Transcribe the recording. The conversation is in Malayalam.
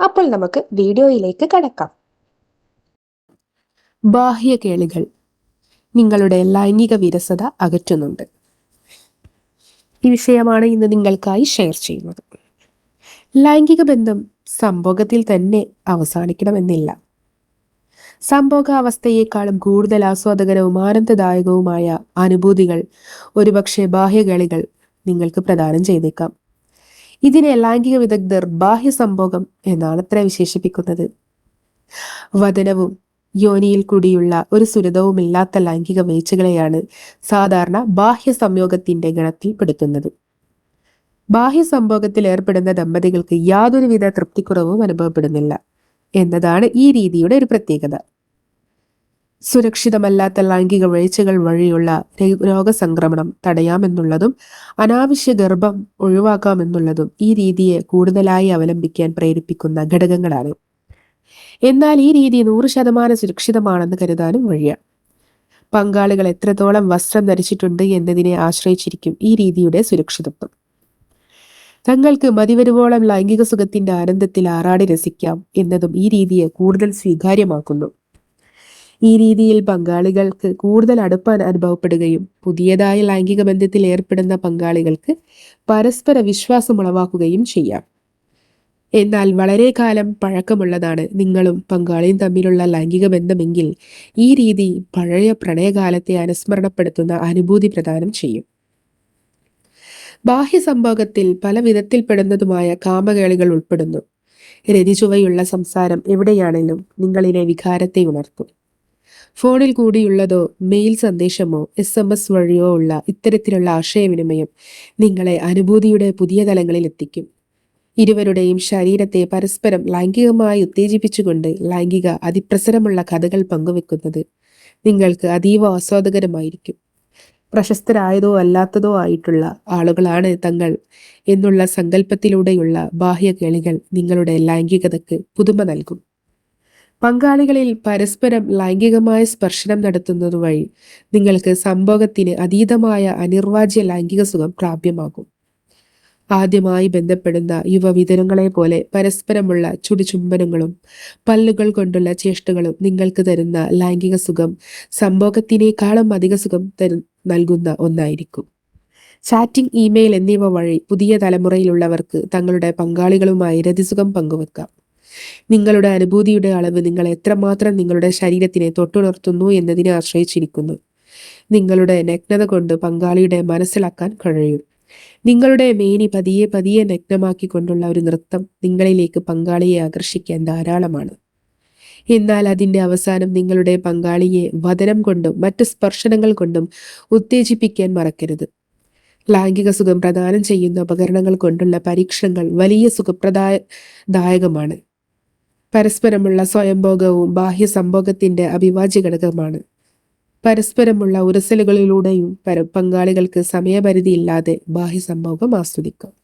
അപ്പോൾ നമുക്ക് വീഡിയോയിലേക്ക് കടക്കാം. ബാഹ്യ കേളികൾ. നിങ്ങളുടെ ലൈംഗിക വിരസത അകറ്റുന്നുണ്ട്. ഈ വിഷയമാണ് ഇന്ന് നിങ്ങൾക്കായി ഷെയർ ചെയ്യുന്നത്. ലൈംഗിക ബന്ധം സംഭോഗത്തിൽ തന്നെ അവസാനിക്കണമെന്നില്ല. സംഭോഗാവസ്ഥയേക്കാളും കൂടുതൽ ആസ്വാദകരവും ആനന്ദദായകവുമായ അനുഭൂതികൾ ഒരുപക്ഷെ ബാഹ്യകളികൾ നിങ്ങൾക്ക് പ്രദാനം ചെയ്തേക്കാം. ഇതിനെ ലൈംഗിക വിദഗ്ധർ ബാഹ്യ സംഭോഗം എന്നാണ് അത്ര വിശേഷിപ്പിക്കുന്നത്. വദനവും യോനിയിൽ കൂടിയുള്ള ഒരു സുരതവുമില്ലാത്ത ലൈംഗിക വീഴ്ചകളെയാണ് സാധാരണ ബാഹ്യ സംയോഗത്തിന്റെ ഗണത്തിൽ പെടുത്തുന്നത്. ബാഹ്യ സംഭോഗത്തിൽ ഏർപ്പെടുന്ന ദമ്പതികൾക്ക് യാതൊരുവിധ തൃപ്തിക്കുറവും അനുഭവപ്പെടുന്നില്ല എന്നതാണ് ഈ രീതിയുടെ ഒരു പ്രത്യേകത. സുരക്ഷിതമല്ലാത്ത ലൈംഗിക വീഴ്ചകൾ വഴിയുള്ള രോഗസംക്രമണം തടയാമെന്നുള്ളതും അനാവശ്യ ഗർഭം ഒഴിവാക്കാമെന്നുള്ളതും ഈ രീതിയെ കൂടുതലായി അവലംബിക്കാൻ പ്രേരിപ്പിക്കുന്ന ഘടകങ്ങളാണ്. എന്നാൽ ഈ രീതി നൂറ് ശതമാനം സുരക്ഷിതമാണെന്ന് കരുതാനും വഴിയാണ് പങ്കാളികൾ എത്രത്തോളം വസ്ത്രം ധരിച്ചിട്ടുണ്ട് എന്നതിനെ ആശ്രയിച്ചിരിക്കും ഈ രീതിയുടെ സുരക്ഷിതത്വം. തങ്ങൾക്ക് മതിവരുവോളം ലൈംഗിക സുഖത്തിന്റെ ആനന്ദത്തിൽ ആറാടി രസിക്കാം എന്നതും ഈ രീതിയെ കൂടുതൽ സ്വീകാര്യമാക്കുന്നു. ഈ രീതിയിൽ പങ്കാളികൾക്ക് കൂടുതൽ അടുപ്പാൻ അനുഭവപ്പെടുകയും പുതിയതായ ലൈംഗിക ബന്ധത്തിൽ ഏർപ്പെടുന്ന പങ്കാളികൾക്ക് പരസ്പര വിശ്വാസം ഉളവാക്കുകയും ചെയ്യാം. എന്നാൽ വളരെ കാലം പഴക്കമുള്ളതാണ് നിങ്ങളും പങ്കാളിയും തമ്മിലുള്ള ലൈംഗിക ബന്ധമെങ്കിൽ ഈ രീതി പഴയ പ്രണയകാലത്തെ അനുസ്മരണപ്പെടുത്തുന്ന അനുഭൂതി പ്രദാനം ചെയ്യും. ബാഹ്യ സംഭോഗത്തിൽ പല വിധത്തിൽപ്പെടുന്നതുമായ കാമകേളികൾ ഉൾപ്പെടുന്നു. രതിചുവയുള്ള സംസാരം എവിടെയാണെങ്കിലും നിങ്ങളിലെ വികാരത്തെ ഉണർത്തും. ഫോണിൽ കൂടിയുള്ളതോ മെയിൽ സന്ദേശമോ എസ് എം എസ് വഴിയോ ഉള്ള ഇത്തരത്തിലുള്ള ആശയവിനിമയം നിങ്ങളെ അനുഭൂതിയുടെ പുതിയ തലങ്ങളിൽ എത്തിക്കും. ഇരുവരുടെയും ശരീരത്തെ പരസ്പരം ലൈംഗികമായി ഉത്തേജിപ്പിച്ചുകൊണ്ട് ലൈംഗിക അതിപ്രസരമുള്ള കഥകൾ പങ്കുവെക്കുന്നത് നിങ്ങൾക്ക് അതീവ ആസ്വാദകരമായിരിക്കും. പ്രശസ്തരായതോ അല്ലാത്തതോ ആയിട്ടുള്ള ആളുകളാണ് തങ്ങൾ എന്നുള്ള സങ്കല്പത്തിലൂടെയുള്ള ബാഹ്യ കേളികൾ നിങ്ങളുടെ ലൈംഗികതയ്ക്ക് പുതുമ നൽകും. പങ്കാളികളിൽ പരസ്പരം ലൈംഗികമായ സ്പർശനം നടത്തുന്നത് വഴി നിങ്ങൾക്ക് സംഭോഗത്തിന് അതീതമായ അനിർവാജ്യ ലൈംഗിക സുഖം പ്രാപ്യമാകും. ആദ്യമായി ബന്ധപ്പെടുന്ന യുവവിതരങ്ങളെ പോലെ പരസ്പരമുള്ള ചുടിചുംബനങ്ങളും പല്ലുകൾ കൊണ്ടുള്ള ചേഷ്ടകളും നിങ്ങൾക്ക് തരുന്ന ലൈംഗിക സുഖം സംഭോഗത്തിനേക്കാളും അധിക സുഖം തരു നൽകുന്ന ഒന്നായിരിക്കും. ചാറ്റിംഗ് ഇമെയിൽ എന്നിവ വഴി പുതിയ തലമുറയിലുള്ളവർക്ക് തങ്ങളുടെ പങ്കാളികളുമായി രതിസുഖം പങ്കുവെക്കാം. നിങ്ങളുടെ അനുഭൂതിയുടെ അളവ് നിങ്ങൾ എത്രമാത്രം നിങ്ങളുടെ ശരീരത്തിനെ തൊട്ടുണർത്തുന്നു എന്നതിനെ ആശ്രയിച്ചിരിക്കുന്നു. നിങ്ങളുടെ നഗ്നത കൊണ്ട് പങ്കാളിയുടെ മനസ്സിലാക്കാൻ കഴിയും. നിങ്ങളുടെ മേനി പതിയെ പതിയെ നഗ്നമാക്കിക്കൊണ്ടുള്ള ഒരു നൃത്തം നിങ്ങളിലേക്ക് പങ്കാളിയെ ആകർഷിക്കാൻ ധാരാളമാണ്. എന്നാൽ അതിന്റെ അവസാനം നിങ്ങളുടെ പങ്കാളിയെ വതനം കൊണ്ടും മറ്റ് സ്പർശനങ്ങൾ കൊണ്ടും ഉത്തേജിപ്പിക്കാൻ മറക്കരുത്. ലൈംഗിക സുഖം പ്രദാനം ചെയ്യുന്ന ഉപകരണങ്ങൾ കൊണ്ടുള്ള പരീക്ഷണങ്ങൾ വലിയ സുഖപ്രദായകമാണ് പരസ്പരമുള്ള സ്വയംഭോഗവും ബാഹ്യ സംഭോഗത്തിന്റെ അവിഭാജ്യ ഘടകമാണ് പരസ്പരമുള്ള ഉരസലുകളിലൂടെയും പര പങ്കാളികൾക്ക് സമയപരിധിയില്ലാതെ ബാഹ്യ സംഭോഗം ആസ്വദിക്കാം.